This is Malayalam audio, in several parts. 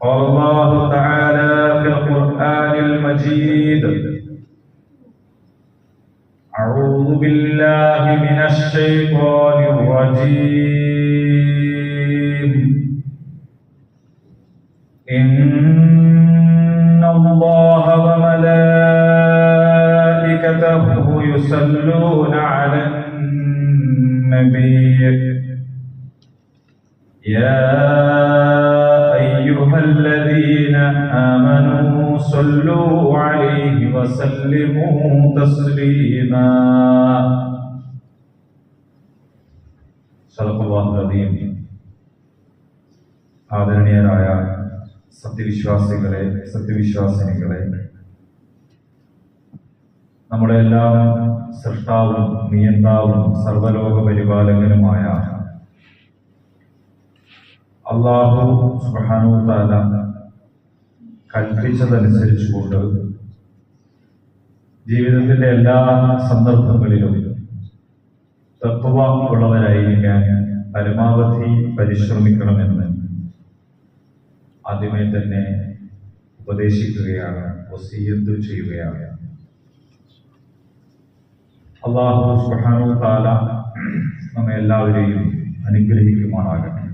قال الله تعالى في القرآن المجيد. أعوذ بالله من الشيطان الرجيم. إن الله وملائكته يصلون സത്യവിശ്വാസികളെ സത്യവിശ്വാസിനികളെ. നമ്മുടെ എല്ലാ സൃഷ്ടാവും നിയന്താവും സർവലോക പരിപാലകനുമായ അള്ളാഹു സുബ്ഹാനഹു തആല കൽപ്പിച്ചതനുസരിച്ചുകൊണ്ട് ജീവിതത്തിന്റെ എല്ലാ സന്ദർഭങ്ങളിലും തത്വ ഉള്ളവരായിരിക്കാൻ പരമാവധി പരിശ്രമിക്കണമെന്ന് ആദ്യമേ തന്നെ ഉപദേശിക്കുകയാണ് വസീയത്ത് ചെയ്യുകയാണ്. അള്ളാഹു സുഹാനു താല നമ്മെ എല്ലാവരെയും അനുഗ്രഹിക്കുമാറാകട്ടെ.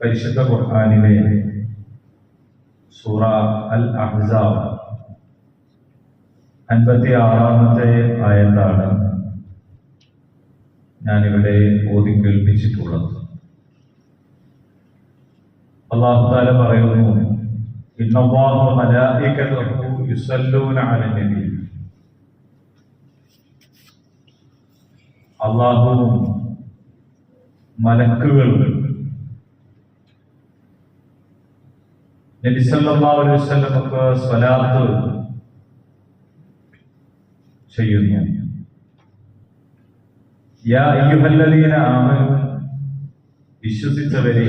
പരിശുദ്ധ ഖുർആനിലെ സൂറ അൽ അഹ്സാബ് അൻപത്തി ആറാമത്തെ ആയത്താണ് ഞാനിവിടെ ഓതി കേൾപ്പിച്ചിട്ടുള്ളത് അള്ളാഹു താല പറയുന്നു ഇന്നല്ലാഹു മലായികതഹു യുസല്ലൂന അലൻ നബി. അള്ളാഹുവും മലക്കുകളും നബി സല്ലല്ലാഹു അലൈഹി വസല്ലമക്ക് സ്വലാത്ത് ചെയ്യുന്നു. യാ അയ്യുഹല്ലദീന ആമനു വിശ്വസിച്ചവരെ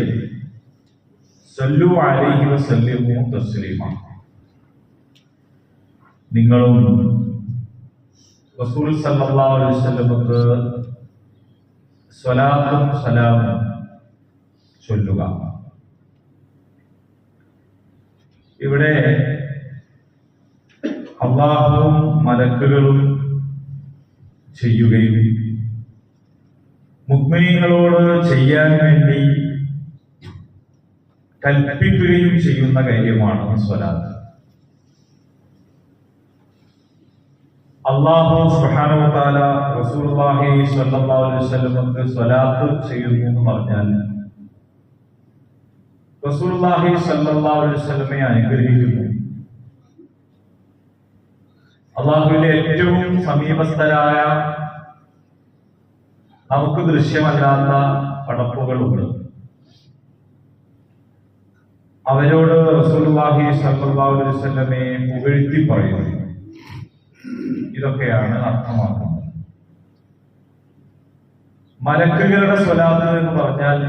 സല്ലു അലൈഹി വസല്ലിമു തസ്ലീമ നിങ്ങളും റസൂൽ അലൈഹി സ്വലാത്തും സലാമും ചൊല്ലുക. ഇവിടെ അള്ളാഹുവും മലക്കുകളും ചെയ്യുകയും മുഗ്മിനീങ്ങളോട് ചെയ്യാൻ വേണ്ടി കൽപ്പിക്കുകയും ചെയ്യുന്ന കാര്യമാണ് സ്വലാത്ത്. അള്ളാഹു സ്വല്ലല്ലാഹു അലൈഹി വസല്ലമക്ക് സ്വലാത്ത് ചെയ്യുന്നു എന്ന് പറഞ്ഞാൽ അലൈഹി വസല്ലമയെ അനുഗ്രഹിക്കുന്നു. അള്ളാഹുവിന്റെ ഏറ്റവും സമീപസ്ഥരായ നമുക്ക് ദൃശ്യമല്ലാത്ത പടപ്പുകളുണ്ട്. അവരോട് റസൂലുള്ളാഹി സല്ലല്ലാഹു അലൈഹി വസല്ലമയെ പുകഴ്ത്തി പറയുന്നു. ഇതൊക്കെയാണ് അർത്ഥമാക്കുന്നത്. മലക്കുകളുടെ സ്വലാത്ത് എന്ന് പറഞ്ഞാൽ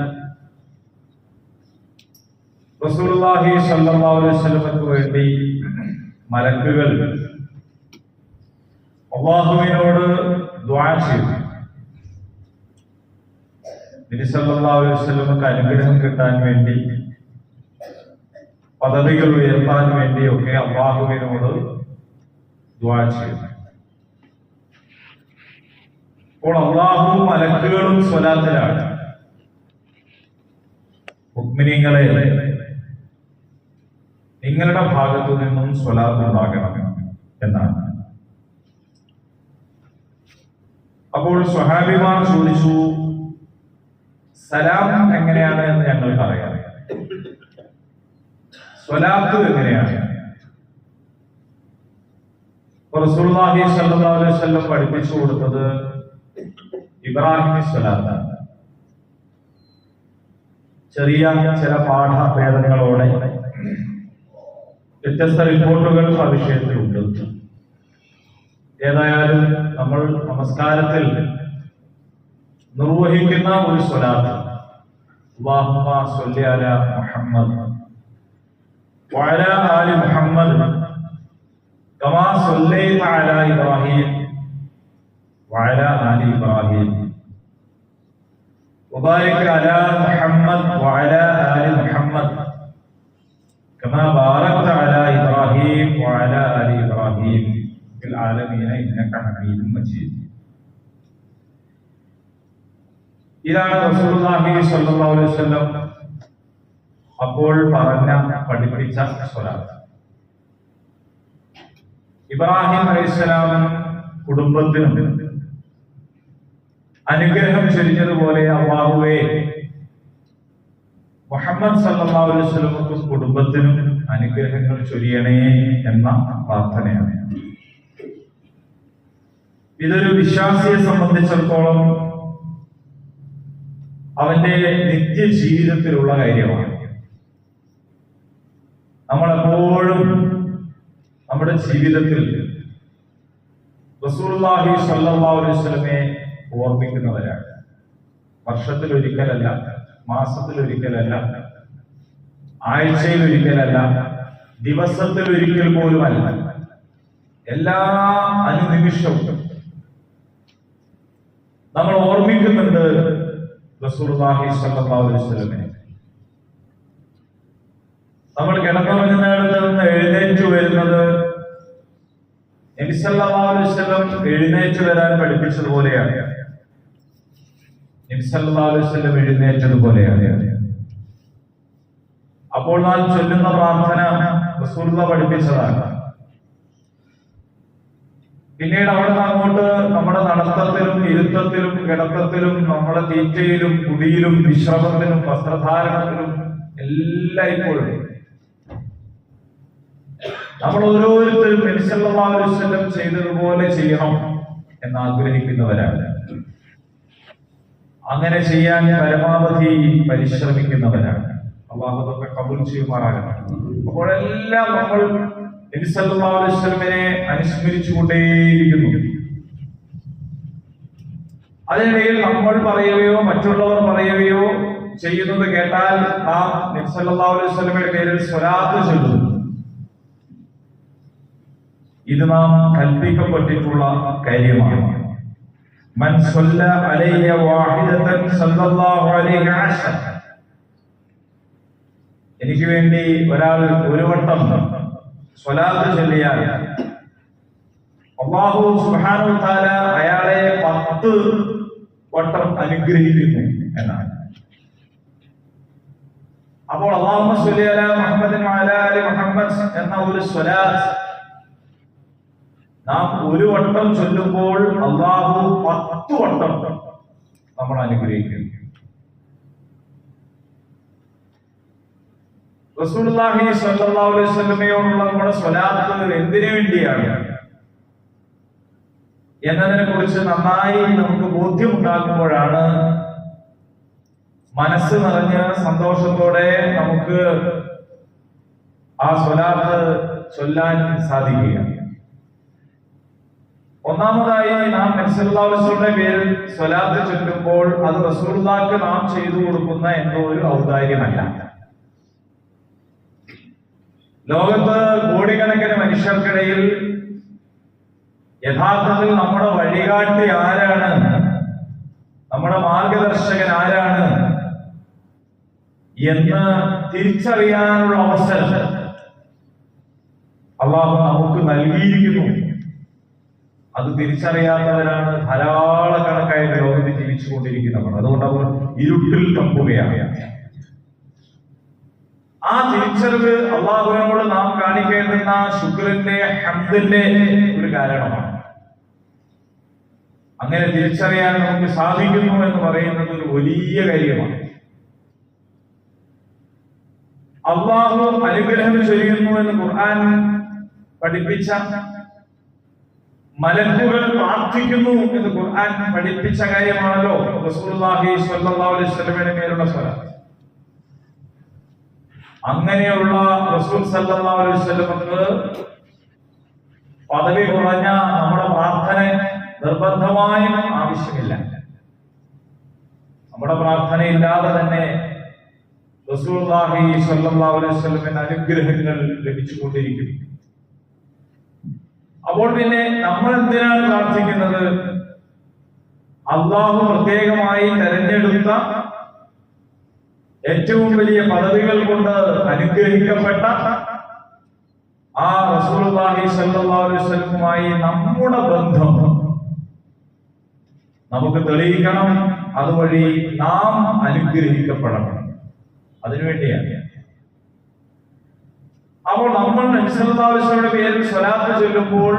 റസൂലുള്ളാഹി സല്ലല്ലാഹു അലൈഹി വസല്ലമക്ക് വേണ്ടി മലക്കുകൾ അള്ളാഹുവിനോട് ദ്വാ ചെയ്തു. നബി സല്ലല്ലാഹു അലൈഹി വസല്ലമക്ക് അനുഗ്രഹം കിട്ടാൻ വേണ്ടി പദവികൾ ഉയർത്താൻ വേണ്ടിയൊക്കെ അള്ളാഹുവിനോട് ദ്വാ ചെയ്യുന്നു. അപ്പോൾ അള്ളാഹു മലക്കുകളും സ്വലാത്തിലാണ്. ഉഗ്മിനിങ്ങളെ നിങ്ങളുടെ ഭാഗത്തു നിന്നും സ്വലാത്ത് ഉണ്ടാകണം എന്നാണ്. അപ്പോൾ സ്വഹാബിമാർ ചോദിച്ചു സലാം എങ്ങനെയാണ് എന്ന് ഞങ്ങൾക്ക് അറിയാം സ്വലാത്ത് എങ്ങനെയാണ്? സല്ലല്ലാഹു അലൈഹി വസല്ലം പഠിപ്പിച്ചു കൊടുത്തത് ഇബ്രാഹിം സ്വലാത്താണ്. ചെറിയ ചില പാഠഭേദങ്ങളോടെ വ്യത്യസ്ത റിപ്പോർട്ടുകൾ ആ വിഷയത്തിലുണ്ട്. ഏതായാലും നമ്മൾ നമസ്കാരത്തിൽ നിർവഹിക്കുന്ന ഒരു സ്വലാത്ത്. അല്ലാഹുമ്മ സ്വല്ലി മുഹമ്മദ്. وعلى آل محمد كما صليت على إبراهيم وعلى آل إبراهيم. وبارك على محمد وعلى آل محمد كما باركت على إبراهيم وعلى آل إبراهيم في العالمين إنك حميد مجيد. إلى رسول الله صلى الله عليه وسلم അപ്പോൾ പറഞ്ഞ പഠിപ്പിച്ച സ്വലാത്ത് ഇബ്രാഹിം അലൈഹിസ്സലാം കുടുംബത്തിനും അനുഗ്രഹം ചൊരിഞ്ഞതുപോലെ അള്ളാഹുവേ മുഹമ്മദ് സല്ലല്ലാഹു അലൈഹി കുടുംബത്തിനും അനുഗ്രഹങ്ങൾ ചൊരിയണേ എന്ന പ്രാർത്ഥനയാണ്. ഇതൊരു വിശ്വാസിയെ സംബന്ധിച്ചിടത്തോളം അവന്റെ നിത്യ ജീവിതത്തിലുള്ള കാര്യമാണ്. നമ്മളെപ്പോഴും നമ്മുടെ ജീവിതത്തിൽ വസല്ലമയെ ഓർമ്മിക്കുന്നവരാണ് വർഷത്തിൽ ഒരിക്കലല്ല മാസത്തിൽ ഒരിക്കലല്ല ആഴ്ചയിൽ ഒരിക്കലല്ല ദിവസത്തിൽ ഒരിക്കൽ പോലുമല്ല എല്ലാ അനുനിമിഷവും നമ്മൾ ഓർമ്മിക്കുന്നുണ്ട് അലൈഹി വസല്ലമയെ. നമ്മൾ കിടന്നുറങ്ങുന്നിടത്ത് നിന്ന് എഴുന്നേറ്റ് വരുന്നത് നബി സല്ലല്ലാഹു അലൈഹി വസല്ലം എഴുന്നേറ്റ് വരാൻ പഠിപ്പിച്ചതുപോലെയാണ്. നബി സല്ലല്ലാഹു അലൈഹി വസല്ലം എഴുന്നേറ്റതുപോലെയാണ്. അപ്പോൾ നാം ചൊല്ലുന്ന പ്രാർത്ഥന പഠിപ്പിച്ചതാണ്. പിന്നീട് അവിടെ നിന്ന് അങ്ങോട്ട് നമ്മുടെ നടത്തത്തിലും ഇരുത്തത്തിലും കിടത്തത്തിലും നമ്മുടെ തീറ്റയിലും കുടിയിലും വിശ്രമത്തിലും വസ്ത്രധാരണത്തിലും എല്ലായ്പ്പോഴും നമ്മൾ ഓരോരുത്തരും നബിസല്ലാസ്വല്ലം ചെയ്തതുപോലെ ചെയ്യണം എന്ന് ആഗ്രഹിക്കുന്നവരാണ് അങ്ങനെ ചെയ്യാൻ പരമാവധി പരിശ്രമിക്കുന്നവരാണ്. അള്ളാഹുദൊക്കെ കബൂൽ ചെയ്യുമാറാകണം അപ്പോഴെല്ലാം നമ്മൾ നബിസല്ലാസ്ലമിനെ അനുസ്മരിച്ചുകൊണ്ടേയിരിക്കുന്നു. അതിനിടയിൽ നമ്മൾ പറയുകയോ മറ്റുള്ളവർ പറയുകയോ ചെയ്യുന്നത് കേട്ടാൽ നാം നബ്സല്ലാ അലൈഹി പേരിൽ സ്വലാത്ത് ചൊല്ലുന്നു ഇത് നാം കൽപ്പിക്കപ്പെട്ടിട്ടുള്ള കാര്യമാണ്. മൻ അലയ്യ വാഹിദതൻ സല്ലല്ലാഹു അലൈഹി എനിക്ക് വേണ്ടി ഒരാൾ ഒരു വട്ടം സ്വലാത്ത് ചൊല്ലിയാൽ താല അയാളെ പത്ത് വട്ടം അനുഗ്രഹിക്കുന്നു എന്നാണ്. അപ്പോൾ അള്ളാഹു മുഹമ്മദ് എന്ന ഒരു സ്വലാത്ത് നാം ഒരു വട്ടം ചൊല്ലുമ്പോൾ അള്ളാഹു പത്ത് വട്ടം നമ്മൾ അനുഗ്രഹിക്കുന്നു റസൂലുള്ളാഹി സ്വല്ലല്ലാഹു അലൈഹി വസല്ലമയോടുള്ള നമ്മുടെ സ്വലാത്ത് എന്തിനു വേണ്ടിയാണ്? എന്നതിനെ കുറിച്ച് നന്നായി നമുക്ക് ബോധ്യമുണ്ടാകുമ്പോഴാണ് മനസ്സ് നിറഞ്ഞ് സന്തോഷത്തോടെ നമുക്ക് ആ സ്വലാത്ത് ചൊല്ലാൻ സാധിക്കുകയാണ് ഒന്നാമതായി നാം നബ്സല്ലാസ്വയുടെ പേരിൽ സ്വലാത്ത് ചൊല്ലുമ്പോൾ അത് റസൂർദാക്ക് നാം ചെയ്തു കൊടുക്കുന്ന എന്തോ ഒരു ഔദാര്യമല്ല. ലോകത്ത് കോടിക്കണക്കിന് മനുഷ്യർക്കിടയിൽ യഥാർത്ഥത്തിൽ നമ്മുടെ വഴികാട്ടി ആരാണ്? നമ്മുടെ മാർഗദർശകൻ ആരാണ്? എന്ന് തിരിച്ചറിയാനുള്ള അവസരം അള്ളാഹു നമുക്ക് നൽകിയിരിക്കുന്നു. അത് തിരിച്ചറിയാത്തവരാണ് ധാരാളക്കണക്കായിട്ട് ലോകത്ത് ജീവിച്ചുകൊണ്ടിരിക്കുന്നവർ. അതുകൊണ്ട് അവർ ഇരുട്ടിൽ തപ്പുകയാണ്. ആ തിരിച്ചറിവ് അള്ളാഹുവിനോട് നാം കാണിക്കേണ്ടുന്ന ശുക്രന്റെ ഹന്തിന്റെ ഒരു കാരണമാണ്. അങ്ങനെ തിരിച്ചറിയാൻ നമുക്ക് സാധിക്കുന്നു എന്ന് പറയുന്നത് ഒരു വലിയ കാര്യമാണ്. അള്ളാഹു അനുഗ്രഹം ചെയ്യുന്നു എന്ന് ഖുർആൻ പഠിപ്പിച്ച മലക്കുകൾ പ്രാർത്ഥിക്കുന്നു എന്ന് ഖുർആൻ പഠിപ്പിച്ച കാര്യമാണല്ലോ റസൂലുള്ളാഹി സ്വല്ലല്ലാഹു അലൈഹി വസല്ലമയുടെ മേലുള്ള സ്വലാത്ത്. അങ്ങനെയുള്ള റസൂൽ സല്ലല്ലാഹു അലൈഹി വസല്ലമക്ക് പദവി കുറഞ്ഞ നമ്മുടെ പ്രാർത്ഥന നിർബന്ധമായും ആവശ്യമില്ല. നമ്മുടെ പ്രാർത്ഥന ഇല്ലാതെ തന്നെ റസൂലുള്ളാഹി സ്വല്ലല്ലാഹു അലൈഹി വസല്ലമയുടെ അനുഗ്രഹങ്ങൾ ലഭിച്ചുകൊണ്ടിരിക്കും. അപ്പോൾ പിന്നെ നമ്മൾ എന്തിനാണ് പ്രാർത്ഥിക്കുന്നത്? അള്ളാഹു പ്രത്യേകമായി തെരഞ്ഞെടുത്ത ഏറ്റവും വലിയ പദവികൾ കൊണ്ട് അനുഗ്രഹിക്കപ്പെട്ട ആ റസൂലുള്ളാഹി സല്ലാസ്വലുമായി നമ്മുടെ ബന്ധം നമുക്ക് തെളിയിക്കണം. അതുവഴി നാം അനുഗ്രഹിക്കപ്പെടണം. അതിനുവേണ്ടിയാണ്. അപ്പോൾ നമ്മൾ നബ്സല്ലാസ്വയുടെ പേരിൽ സ്വലാത്ത് ചൊല്ലുമ്പോൾ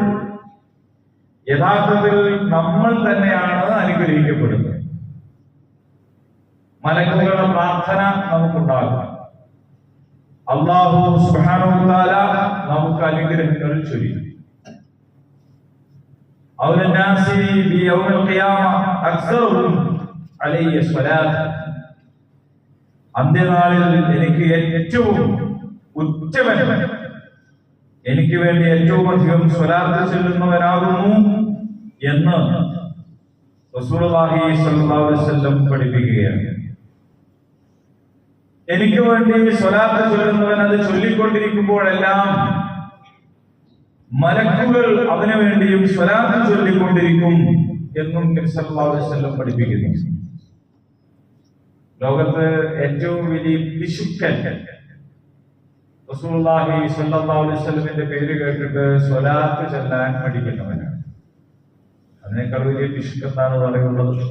യഥാർത്ഥത്തിൽ നമ്മൾ തന്നെയാണ് അനുഗ്രഹിക്കപ്പെടുന്നത് മലക്കുകളുടെ പ്രാർത്ഥന നമുക്കുണ്ടാകും അള്ളാഹു സുഹാനുത്താല നമുക്ക് അനുഗ്രഹങ്ങൾ ചൊല്ലും أولى الناس بيوم القيامة أكثرهم علي الصلاة അന്ത്യനാളിൽ എനിക്ക് ഏറ്റവും ഉറ്റവൻ എനിക്ക് വേണ്ടി ഏറ്റവും അധികം സ്വലാത്ത് ചെല്ലുന്നവനാകുന്നു എന്ന് പഠിപ്പിക്കുകയാണ്. എനിക്ക് വേണ്ടി സ്വലാത്ത് ചൊല്ലുന്നവൻ അത് ചൊല്ലിക്കൊണ്ടിരിക്കുമ്പോഴെല്ലാം മലക്കുകൾ അവന് വേണ്ടിയും സ്വലാത്ത് ചൊല്ലിക്കൊണ്ടിരിക്കും എന്നും നബി സല്ലല്ലാഹു അലൈഹി വസല്ലം പഠിപ്പിക്കുന്നു. ലോകത്ത് ഏറ്റവും വലിയ പിശുക്കൻ റസൂലുള്ളാഹി സല്ലല്ലാഹു അലൈഹി പേര് കേട്ടിട്ട് സ്വലാത്ത് ചെല്ലാൻ പഠിക്കുന്നവനാണ്. അതിനേക്കാൾ വലിയ പിശുക്ക് പറയുള്ളത്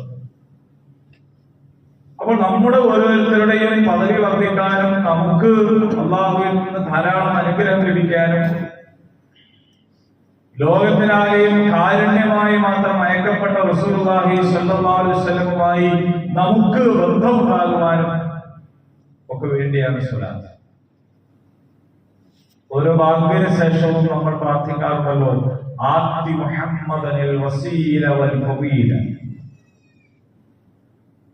അപ്പോൾ നമ്മുടെ ഓരോരുത്തരുടെയും പദവി വർദ്ധിക്കാനും നമുക്ക് അള്ളാഹുവിൽ നിന്ന് ധാരാളം അനുഗ്രഹം ലഭിക്കാനും ലോകത്തിനായും കാരുണ്യമായി മാത്രം അയക്കപ്പെട്ട റസൂലുള്ളാഹി സല്ലല്ലാഹു അലൈഹി നമുക്ക് ബന്ധമുണ്ടാകുവാനും ഒക്കെ വേണ്ടിയാണ് സ്വലാത്ത്. ഓരോ ബാങ്കിന് ശേഷവും നമ്മൾ പ്രാർത്ഥിക്കാറുണ്ടല്ലോ ആത്തി മുഹമ്മദനിൽ വസീല വൽ ഫദീല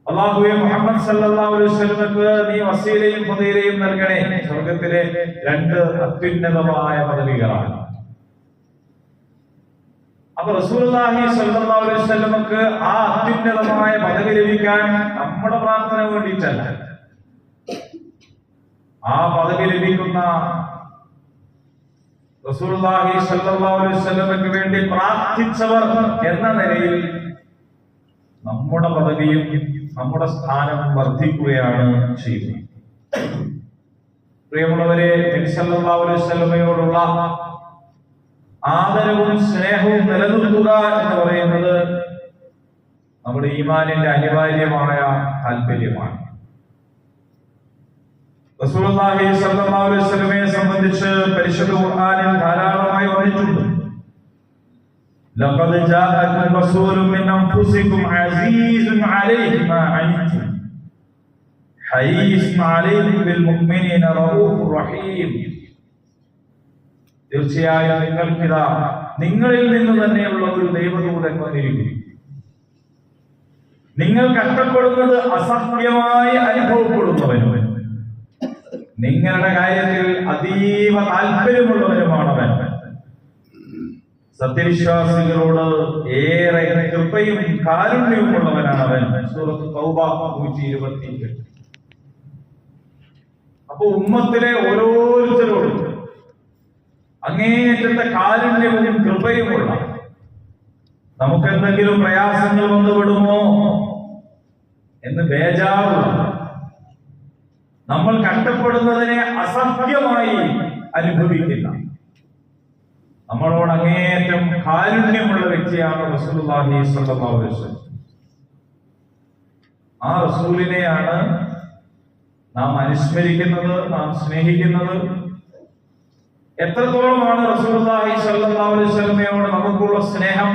അള്ളാഹുവെ മുഹമ്മദ് സല്ലല്ലാഹു അലൈഹി വസല്ലമക്ക് നീ വസീലയും ഫദീലയും നൽകണേ. സ്വർഗത്തിലെ രണ്ട് അത്യുന്നതമായ പദവികളാണ്. അപ്പൊ റസൂലുള്ളാഹി സല്ലല്ലാഹു അലൈഹി വസല്ലമക്ക് ആ അത്യുന്നതമായ പദവി ലഭിക്കാൻ നമ്മുടെ പ്രാർത്ഥന വേണ്ടിയിട്ടല്ല. ആ പദവി ലഭിക്കുന്ന വേണ്ടി പ്രാർത്ഥിച്ചവർ എന്ന നിലയിൽ നമ്മുടെ പദവിയും നമ്മുടെ സ്ഥാനവും വർദ്ധിക്കുകയാണ് ചെയ്യുന്നത്. പ്രിയമുള്ളവരെ നബി അലൈഹി വസല്ലമയോടുള്ള ആദരവും സ്നേഹവും നിലനിർത്തുക എന്ന് പറയുന്നത് നമ്മുടെ ഈമാനിന്റെ അനിവാര്യമായ താല്പര്യമാണ് റസൂലുള്ളാഹി സ്വല്ലല്ലാഹു അലൈഹി വസല്ലമയെ സംബന്ധിച്ച് പരിശുദ്ധ ഖുർആനിൽ ധാരാളമായി വന്നിട്ടുണ്ട് لقد جاءكم رسول من انفسكم عزيز عليه ما عنتم حريص عليكم بالمؤمنين رؤوف رحيم തീർച്ചയായും നിങ്ങൾക്കിതാ നിങ്ങളിൽ നിന്ന് തന്നെയുള്ള ഒരു ദൈവദൂതൻ വന്നിരിക്കുന്നു നിങ്ങൾ കഷ്ടപ്പെടുന്നത് അസഹ്യമായി അനുഭവപ്പെടുന്നവനും നിങ്ങളുടെ കാര്യത്തിൽ അതീവ താല്പര്യമുള്ളവരുമാണവൻ സത്യവിശ്വാസികളോട് ഏറെ കൃപയും കാരുണ്യവും ഉള്ളവനാണ് അവൻ സൂറത്ത് തൗബ നൂറ്റി ഇരുപത്തി അപ്പൊ ഉമ്മത്തിലെ ഓരോരുത്തരോടും അങ്ങേയറ്റത്തെ കാരുണ്യവും കൃപയുമുള്ള നമുക്കെന്തെങ്കിലും പ്രയാസങ്ങൾ വന്നുവിടുമോ എന്ന് ബേജാറുള്ള നമ്മൾ കഷ്ടപ്പെടുന്നതിനെ അസഹ്യമായി അനുഭവിക്കില്ല നമ്മളോട് അങ്ങേയറ്റം കാരുണ്യമുള്ള വ്യക്തിയാണ് റസൂലുള്ളാഹി സ്വല്ലല്ലാഹു അലൈഹി വസല്ലം. ആ റസൂലിനെയാണ് നാം അനുസ്മരിക്കുന്നത് നാം സ്നേഹിക്കുന്നത്. എത്രത്തോളമാണ് റസൂലുള്ളാഹി സ്വല്ലല്ലാഹു അലൈഹി വസല്ലമയോട് നമുക്കുള്ള സ്നേഹം?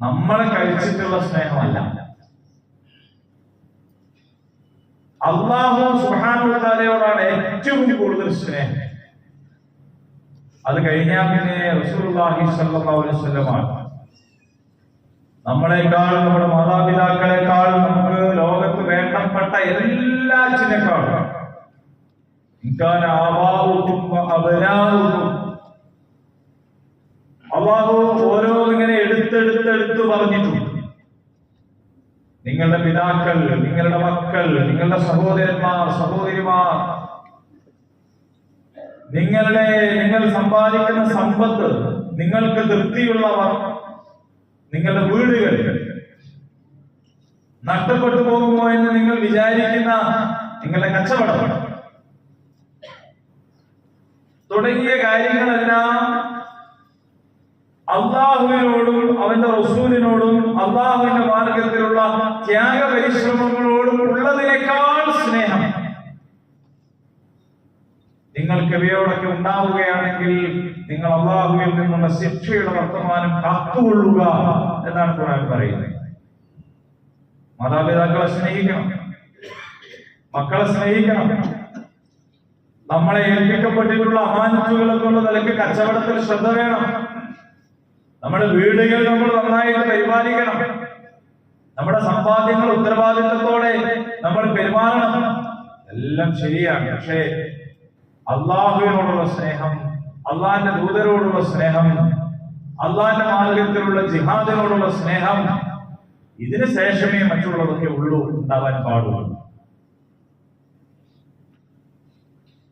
നമ്മളെ കഴിച്ചിട്ടുള്ള സ്നേഹമല്ല. അള്ളാഹു തആലയോടാണ് ഏറ്റവും കൂടുതൽ സ്നേഹം. അത് കഴിഞ്ഞാൽ പിന്നെ അലൈഹി വസല്ലമാണ് നമ്മളെക്കാൾ നമ്മുടെ മാതാപിതാക്കളെക്കാൾ നമുക്ക് ലോകത്ത് വേണ്ടപ്പെട്ട എല്ലാറ്റിനേക്കാളും ഇൻകാന ആബാഉക്കും വ ഇങ്ങനെ അള്ളാഹു എടുത്തെടുത്തെടുത്ത് പറഞ്ഞിട്ടുണ്ട് നിങ്ങളുടെ പിതാക്കൾ നിങ്ങളുടെ മക്കൾ നിങ്ങളുടെ സഹോദരന്മാർ സഹോദരിമാർ നിങ്ങളുടെ നിങ്ങൾ സമ്പാദിക്കുന്ന സമ്പത്ത് നിങ്ങൾക്ക് തൃപ്തിയുള്ളവർ നിങ്ങളുടെ വീടുകൾ നഷ്ടപ്പെട്ടു പോകുമോ എന്ന് നിങ്ങൾ വിചാരിക്കുന്ന നിങ്ങളുടെ കച്ചവടം തുടങ്ങിയ കാര്യങ്ങളെല്ലാം അള്ളാഹുവിനോടും അവന്റെ റസൂലിനോടും അള്ളാഹുവിന്റെ മാർഗത്തിലുള്ള ത്യാഗ പരിശ്രമങ്ങളോടും ഉള്ളതിനേക്കാൾ സ്നേഹം. നിങ്ങൾക്ക് ഇവയോടൊക്കെ ഉണ്ടാവുകയാണെങ്കിൽ നിങ്ങൾ അള്ളാഹുവിൽ നിന്നുള്ള ശിക്ഷയുടെ വർത്തമാനം കാത്തുകൊള്ളുക എന്നാണ് ഖുർആൻ പറയുന്നത്. മാതാപിതാക്കളെ സ്നേഹിക്കണം. മക്കളെ സ്നേഹിക്കണം. നമ്മളെ ഏൽപ്പിക്കപ്പെട്ടിട്ടുള്ള അമാനത്തുകളെ കൊണ്ട് നിലയ്ക്ക് കച്ചവടത്തിൽ ശ്രദ്ധ വേണം. നമ്മുടെ വീടുകൾ നമ്മൾ നന്നായിട്ട് പരിപാലിക്കണം നമ്മുടെ സമ്പാദ്യങ്ങൾ ഉത്തരവാദിത്തത്തോടെ നമ്മൾ പെരുമാറണം. എല്ലാം ശരിയാണ്. പക്ഷേ അള്ളാഹുവിനോടുള്ള സ്നേഹം അള്ളാഹിന്റെ ദൂതരോടുള്ള സ്നേഹം അള്ളാഹിന്റെ മാർഗത്തിലുള്ള ജിഹാദിനോടുള്ള സ്നേഹം ഇതിന് ശേഷമേ മറ്റുള്ളതൊക്കെ ഉള്ളൂ ഉണ്ടാവാൻ പാടുള്ളൂ.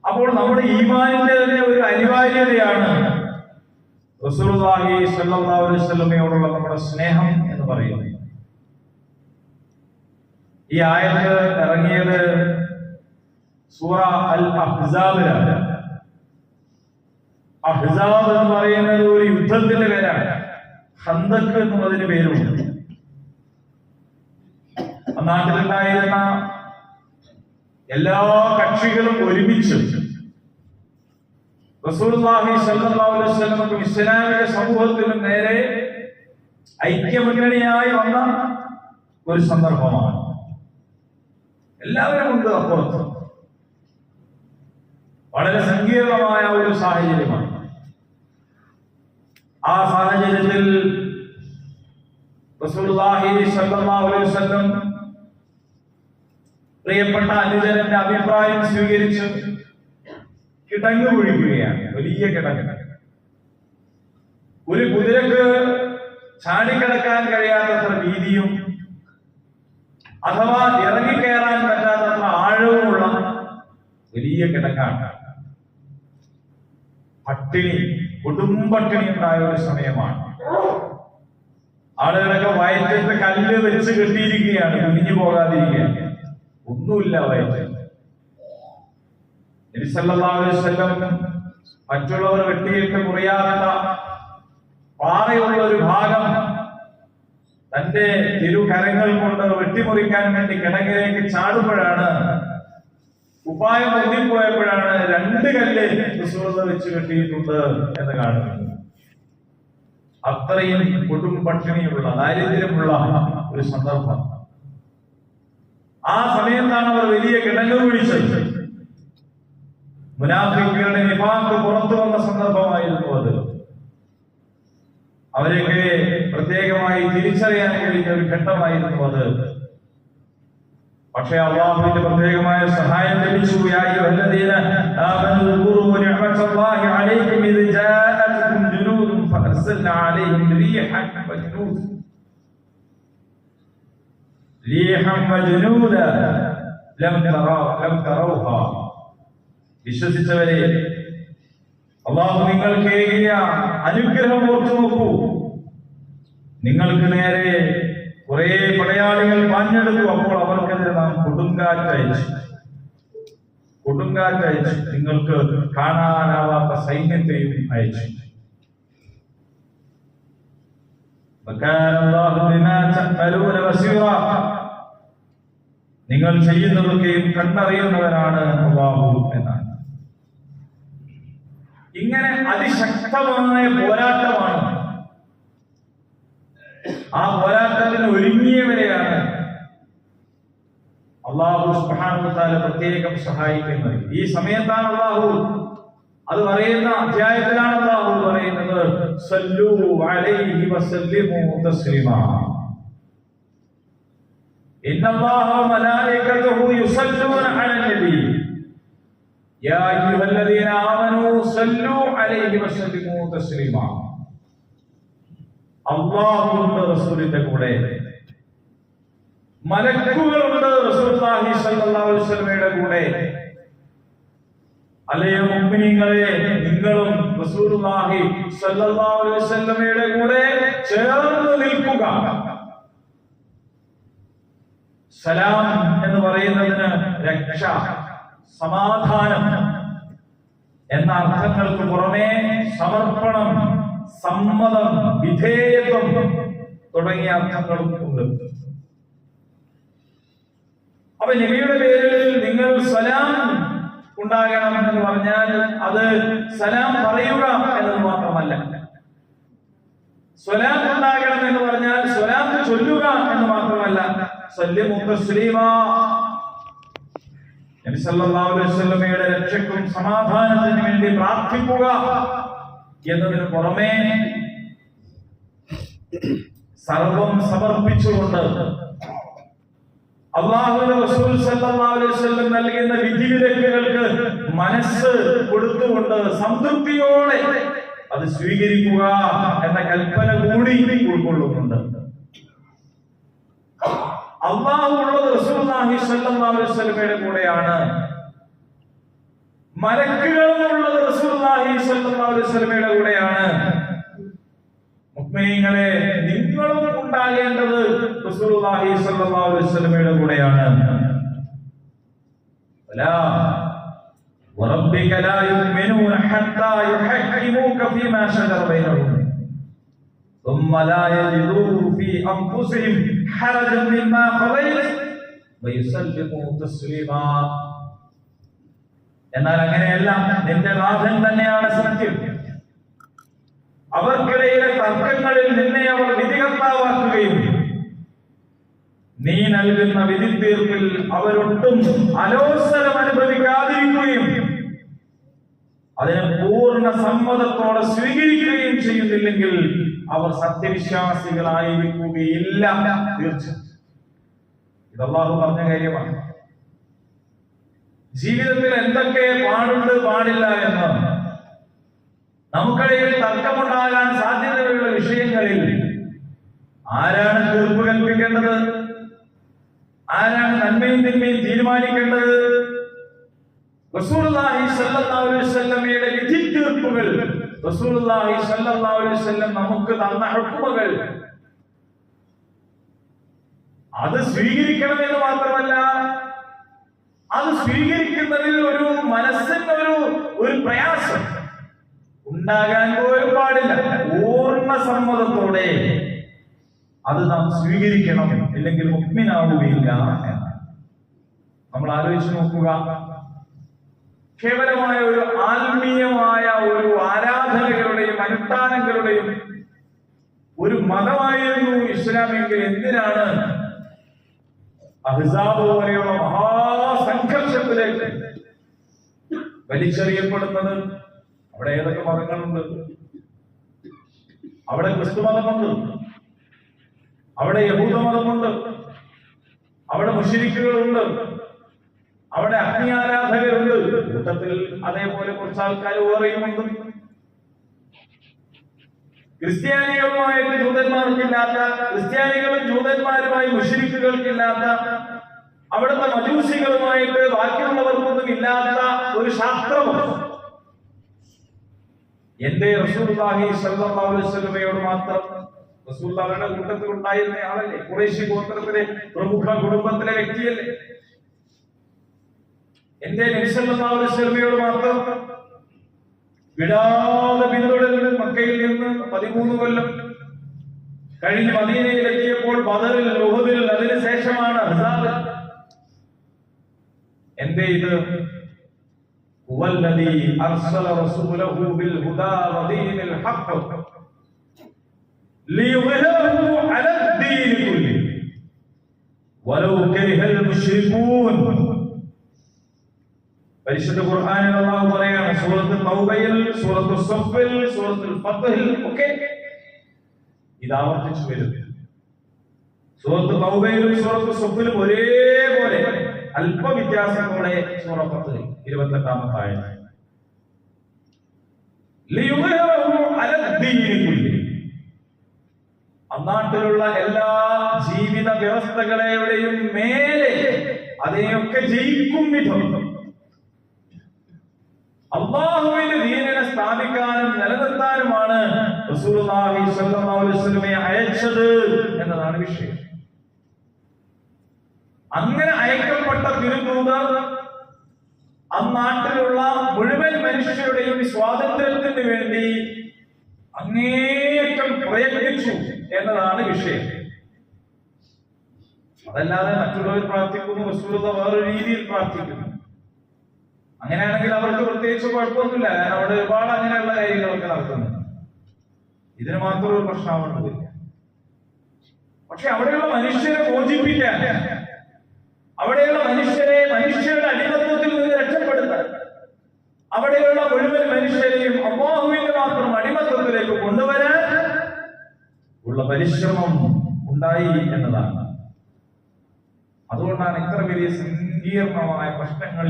അപ്പോൾ നമ്മുടെ ഈമാനിന്റെ തന്നെ ഒരു അനിവാര്യതയാണ് വസല്ലമയോടുള്ള നമ്മുടെ സ്നേഹം എന്ന് പറയുന്നത്. ഈ ആയത്ത് ഇറങ്ങിയത് സൂറ അൽ അഹ്സാബിലാണ് അഹ്സാബ് എന്ന് പറയുന്നത് ഒരു യുദ്ധത്തിന്റെ പേരാണ്. ഹന്തക്ക് എന്നുള്ളതിന് പേരുണ്ട് നാട്ടിലുണ്ടായിരുന്ന എല്ലാ കക്ഷികളും ഒരുമിച്ച് വസല്ലമക്കും ഇസ്ലാമിക സമൂഹത്തിനും നേരെ ഐക്യമുന്നണിയായി വന്ന ഒരു സന്ദർഭമാണ്. എല്ലാവരും ഉണ്ട് അപ്പുറത്ത്. വളരെ സങ്കീർണമായ ഒരു സാഹചര്യമാണ്. ആ സാഹചര്യത്തിൽ പ്രിയപ്പെട്ട അനുജനന്റെ അഭിപ്രായം സ്വീകരിച്ച്. കിടങ്ങ് കുഴിക്കുകയാണ്. വലിയ കിടങ്ങ്. ഒരു കുതിരക്ക് ചാടിക്കിടക്കാൻ കഴിയാത്തത്ര വീതിയും അഥവാ ഇറങ്ങിക്കയറാൻ പറ്റാത്തത്ര ആഴവുമുള്ള വലിയ കിടങ്ങാണ്. പട്ടിണി കൊടുമ്പട്ടിണി ഉണ്ടായ ഒരു സമയമാണ്. ആളുകളൊക്കെ വയറ്റത്ത് കല്ല് വെച്ച് കെട്ടിയിരിക്കുകയാണ് കുനിഞ്ഞു പോകാതിരിക്കുകയാണ് ഒന്നുമില്ല വയറ്റിൽ നബി സല്ലല്ലാഹു അലൈഹി വസല്ലം മറ്റുള്ളവർ വെട്ടിയിട്ട് മുറിയാത്ത പാറയുള്ള ഒരു ഭാഗം തന്റെ തിരുകരങ്ങൾ കൊണ്ട് വെട്ടിമുറിക്കാൻ വേണ്ടി കിടങ്ങിലേക്ക് ചാടുമ്പോഴാണ് ഉപായം ഒന്നിപ്പോയപ്പോഴാണ് രണ്ട് കല്ല് ക്രിസ്തുത വെച്ച് കെട്ടിയിട്ടുണ്ട് എന്ന് കാണുന്നത്. അത്രയും കൊടും പട്ടിണിയുള്ള ദാരിദ്ര്യമുള്ള ഒരു സന്ദർഭം. ആ സമയത്താണ് അവർ വലിയ കിടങ്ങ് കുഴിച്ചത് മുനാഫിക്കുകളുടെ നിഫാക്ക് പുറത്തു വന്ന സന്ദർഭമായിരുന്നു അത് അവരെയൊക്കെ പ്രത്യേകമായി തിരിച്ചറിയാൻ കഴിയുന്ന ഒരു ഘട്ടമായിരുന്നു അത് പക്ഷേ അള്ളാഹുവിന്റെ പ്രത്യേകമായ സഹായം ലഭിച്ചു യാ അയ്യുഹല്ലദീന ആമനൂ ഉദ്കുറൂ നിഅമത്തല്ലാഹി അലൈക്കും വിശ്വസിച്ചവരെ അള്ളാഹു നിങ്ങൾക്ക് ഏകിയ അനുഗ്രഹം ഓർത്തു നോക്കൂ. നിങ്ങൾക്ക് നേരെ കുറെ പടയാളികൾ പാഞ്ഞെടുത്തു അപ്പോൾ അവർക്കെതിരെ നാം കൊടുങ്കാറ്റയച്ചു. കൊടുങ്കാറ്റയച്ചു. നിങ്ങൾക്ക് കാണാനാവാത്ത സൈന്യത്തെയും അയച്ചു. നിങ്ങൾ ചെയ്യുന്നതൊക്കെയും കണ്ടറിയുന്നവരാണ് അള്ളാഹു എന്നാണ്. ഇങ്ങനെ അതിശക്തമായ പോരാട്ടമാണ്. ആ പോരാട്ടത്തിന് ഒരുങ്ങിയവരെയാണ് അള്ളാഹു സുഹാനുത്താല പ്രത്യേകം സഹായിക്കുന്നത്. ഈ സമയത്താണ് അള്ളാഹു അത് പറയുന്ന അധ്യായത്തിലാണ് അള്ളാഹു പറയുന്നത് സല്ലു അലൈഹി വസല്ലിമു തസ്ലിമാ ഇന്നല്ലാഹു മലായികതുഹു യുസല്ലൂന അലൻ നബി. يا أيها الذين آمنوا صلوا عليه وسلموا تسليما അള്ളാഹുണ്ട് റസൂലിന്റെ കൂടെ മലക്കുകളുണ്ട് റസൂലുള്ളാഹി സ്വല്ലല്ലാഹു അലൈഹി വസല്ലമയുടെ കൂടെ അല്ലയോ മുഅ്മിനീങ്ങളെ നിങ്ങളും റസൂലുള്ളാഹി സ്വല്ലല്ലാഹു അലൈഹി വസല്ലമയുടെ കൂടെ ചേർന്ന് നിൽക്കുക സലാം എന്ന് പറയുന്നതിന് രക്ഷ സമാധാനം എന്ന അർത്ഥങ്ങൾക്ക് പുറമെ സമർപ്പണം സമ്മതം വിധേയത്വം തുടങ്ങിയ അർത്ഥങ്ങളും ഉണ്ട്. അപ്പൊ നബിയുടെ പേരിൽ നിങ്ങൾ സലാം ഉണ്ടാകണം എന്ന് പറഞ്ഞാൽ അത് സലാം പറയുക എന്നത് മാത്രമല്ല. സ്വലാം ഉണ്ടാകണം എന്ന് പറഞ്ഞാൽ സ്വലാം ചൊല്ലുക എന്ന് മാത്രമല്ല. സല്യമു തസ്ലീമാ നബി സല്ലല്ലാഹു അലൈഹി വസല്ലമയുടെ രക്ഷയ്ക്കും സമാധാനത്തിനു വേണ്ടി പ്രാർത്ഥിക്കുക എന്നതിന് പുറമേ സർവം സമർപ്പിച്ചുകൊണ്ട് അള്ളാഹുവിന്റെ റസൂൽ നൽകുന്ന വിധിവിലക്കുകൾക്ക് മനസ്സ് കൊടുത്തുകൊണ്ട് സംതൃപ്തിയോടെ അത് സ്വീകരിക്കുക എന്ന കൽപ്പന കൂടി ഉൾക്കൊള്ളുന്നുണ്ട്. അള്ളാഹു ഉള്ളത് റസൂലുള്ളാഹി സ്വല്ലല്ലാഹു അലൈഹി വസല്ലമയുടെ കൂടെയാണ് മലക്കുകളും ഉള്ളത് റസൂലുള്ളാഹി സ്വല്ലല്ലാഹു അലൈഹി വസല്ലമയുടെ കൂടെയാണ് മുഅ്മിനീങ്ങളെ നിങ്ങളും ഉണ്ടാകേണ്ടത് റസൂലുള്ളാഹി സ്വല്ലല്ലാഹു അലൈഹി വസല്ലമയുടെ കൂടെയാണ് ولا وربك لا يؤمنون حتى يحكموك فيما شجر بينهم ثم لا يجدوا في انفسهم حرجا مما قضيت ويسلموا تسليما എന്നാൽ അങ്ങനെയല്ല നിന്റെ നാഥൻ തന്നെയാണ് സത്യം അവർക്കിടയിലെ തർക്കങ്ങളിൽ നിന്നെ അവർ വിധികർത്താവാക്കുകയും നീ നൽകുന്ന വിധി തീർപ്പിൽ അവരൊട്ടും അലോസരം അനുഭവിക്കാതിരിക്കുകയും അതിനെ പൂർണ്ണ സമ്മതത്തോടെ സ്വീകരിക്കുകയും ചെയ്യുന്നില്ലെങ്കിൽ അവർ സത്യവിശ്വാസികളായിരിക്കുകയില്ല. തീർച്ച ഇത് പറഞ്ഞ കാര്യമാണ്. ജീവിതത്തിൽ എന്തൊക്കെ പാടുണ്ട് പാടില്ല എന്ന് നമുക്കിടയിൽ തർക്കമുണ്ടാകാൻ സാധ്യതയുള്ള വിഷയങ്ങളിൽ ആരാണ് തീർപ്പ് കൽപ്പിക്കേണ്ടത്? ആരാണ് നന്മയും തിന്മയും തീരുമാനിക്കേണ്ടത്? റസൂലുള്ളാഹി അലൈഹി വിധി തീർപ്പുകൾ നമുക്ക് തന്ന ഹുക്കുമകൾ അത് സ്വീകരിക്കണം സ്വീകരിക്കണമെന്ന് മാത്രമല്ല അത് സ്വീകരിക്കുന്നതിൽ ഒരു മനസ്സിന് ഒരു ഒരു പ്രയാസം. ഉണ്ടാകാൻ പോലും പാടില്ല. പൂർണ സമ്മതത്തോടെ അത് നാം സ്വീകരിക്കണം. ഇല്ലെങ്കിൽ എന്ന് നമ്മൾ ആലോചിച്ച് നോക്കുക. കേവലമായ ഒരു ആത്മീയമായ ഒരു ആരാധനകളുടെയും അനുഷ്ഠാനങ്ങളുടെയും ഒരു മതമായിരുന്നു ഇസ്ലാമെങ്കിൽ എന്തിനാണ് അഹിസാബ് പോലെയുള്ള മഹാസംഘർഷത്തിലേക്ക് വലിച്ചെറിയപ്പെടുന്നത്? അവിടെ ഏതൊക്കെ മതങ്ങളുണ്ട്? അവിടെ ക്രിസ്തു മതമുണ്ട്. അവിടെ യഹൂദ മതമുണ്ട്. അവിടെ മുഷിരിക്കുകളുണ്ട്. അവിടെ അഗ്നി ആരാധകരുണ്ട് കൂട്ടത്തിൽ അതേപോലെ കുറച്ച് ആൾക്കാർ വേറെയുമുണ്ട് ക്രിസ്ത്യാനികളുമായിട്ട് ജൂതന്മാർക്കില്ലാത്ത ക്രിസ്ത്യാനികളും ജൂതന്മാരുമായി മുഷിരിക്കുകൾക്കില്ലാത്ത അവിടുത്തെ മജൂസികളുമായിട്ട് ബാക്കിയുള്ളവർക്കൊന്നും ഇല്ലാത്ത ഒരു ശാസ്ത്രമാണ് എന്റെ അലൈഹി വസല്ലമയോട് മാത്രം റസൂലുള്ളാഹിയുടെ കൂട്ടത്തിൽ ഉണ്ടായിരുന്ന ആളല്ലേ? കുറേശ്ശി ഗോത്രത്തിലെ പ്രമുഖ കുടുംബത്തിലെ വ്യക്തിയല്ലേ? എന്റെ നബി സല്ലല്ലാഹു അലൈഹി വസല്ലമയോട് മാത്രം വിടാതെ പിന്തുടരുന്ന മക്കയിൽ നിന്ന് പതിമൂന്ന് കൊല്ലം കഴിഞ്ഞ് മദീനയിലെത്തിയപ്പോൾ ബദറിൽ ഉഹുദിൽ അതിന് ശേഷമാണ് അഹ്സാബ് എന്റെ ഇത് هو الذي أرسل رسوله بالهدى ودين الحق ليظهره على الدين كله ولو كره المشركون പരിശുദ്ധ ഖുർആനിൽ അല്ലാഹു പറയാണ് സൂറത്ത് തൗബയിൽ സൂറത്ത് സഫിൽ സൂറത്തുൽ ഫത്ഹിൽ ഒക്കെ ഇത് ആവർത്തിച്ചു വരും സൂറത്ത് തൗബയിലും സൂറത്ത് സഫിലും ഒരേപോലെ അല്പ വ്യത്യാസത്തോടെ സൂറ ഫത്ഹിൽ ഇരുപത്തെട്ടാമത്തെ ആയത് അന്നാട്ടിലുള്ള എല്ലാ ജീവിത വ്യവസ്ഥകളെയും മേലെ അതിനെയൊക്കെ ജയിക്കും വിധം. അള്ളാഹുവിന്റെ ദീനിനെ സ്ഥാപിക്കാനും നിലനിർത്താനുമാണ് അയച്ചത് എന്നതാണ് വിഷയം. അങ്ങനെ അയക്കപ്പെട്ട തിരുദൂതർ അന്നാട്ടിലുള്ള മുഴുവൻ മനുഷ്യരുടെയും സ്വാതന്ത്ര്യത്തിന് വേണ്ടി അങ്ങേയറ്റം പ്രയത്നിച്ചു എന്നതാണ് വിഷയം. അതല്ലാതെ മറ്റുള്ളവർ പ്രാർത്ഥിക്കുന്നു റസൂലത വേറൊരു രീതിയിൽ പ്രാർത്ഥിക്കുന്നു. അങ്ങനെയാണെങ്കിൽ അവർക്ക് പ്രത്യേകിച്ച് കുഴപ്പമൊന്നുമില്ല. കാരണം അവിടെ ഒരുപാട് അങ്ങനെയുള്ള കാര്യങ്ങളൊക്കെ നടക്കുന്നു ഇതിന് മാത്രം ഒരു പ്രശ്നമാവുന്നതില്ല പക്ഷെ അവിടെയുള്ള മനുഷ്യരെ മോചിപ്പിക്കാൻ അവിടെയുള്ള മനുഷ്യരെ മനുഷ്യരുടെ അടിമത്വത്തിൽ നിന്ന് രക്ഷപ്പെടുത്താൻ അവിടെയുള്ള മുഴുവൻ മനുഷ്യരെയും അമ്മാഹുവിന്റെ മാത്രം അടിമത്വത്തിലേക്ക് കൊണ്ടുവരാൻ ഉള്ള പരിശ്രമം ഉണ്ടായി എന്നതാണ്. അതുകൊണ്ടാണ് ഇത്ര വലിയ സങ്കീർണമായ പ്രശ്നങ്ങൾ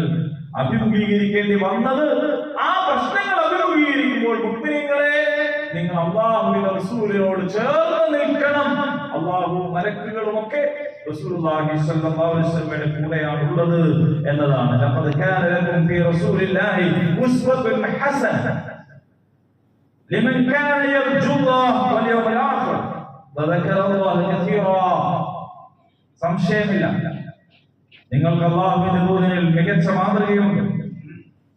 അഭിമുഖീകരിക്കേണ്ടി വന്നത് ആ പ്രശ്നങ്ങൾ അഭിമുഖീകരിക്കുമ്പോൾ മുക്തിനിങ്ങളെ നിങ്ങൾ അള്ളാഹുവിന്റെ റസൂലിനോട് ചേർന്ന് നിൽക്കണം. അള്ളാഹു മലക്കുകളും ഒക്കെ റസൂലുള്ളാഹി അലൈഹി ഉള്ളത് എന്നതാണ്. സംശയമില്ല. നിങ്ങൾക്ക് അള്ളാഹുവിന്റെ ദൂതനിൽ മികച്ച മാതൃകയുണ്ട്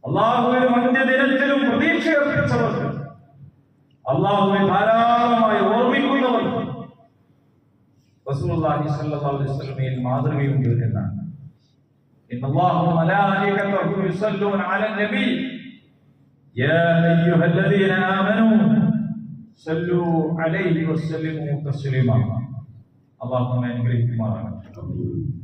അള്ളാഹുവിനും അന്ത്യദിനത്തിലും പ്രതീക്ഷ അർപ്പിച്ചവർക്ക് അള്ളാഹുവിനെ ധാരാളമായി ഓർമ്മിക്കുന്നവർക്ക് റസൂലുള്ളാഹി സ്വല്ലല്ലാഹു അലൈഹി വസല്ലമയിൽ മാതൃകയുണ്ട് എന്നാണ് إن الله وملائكته يصلون على النبي يا أيها الذين آمنوا صلوا عليه وسلموا تسليما اللهم انكرم ما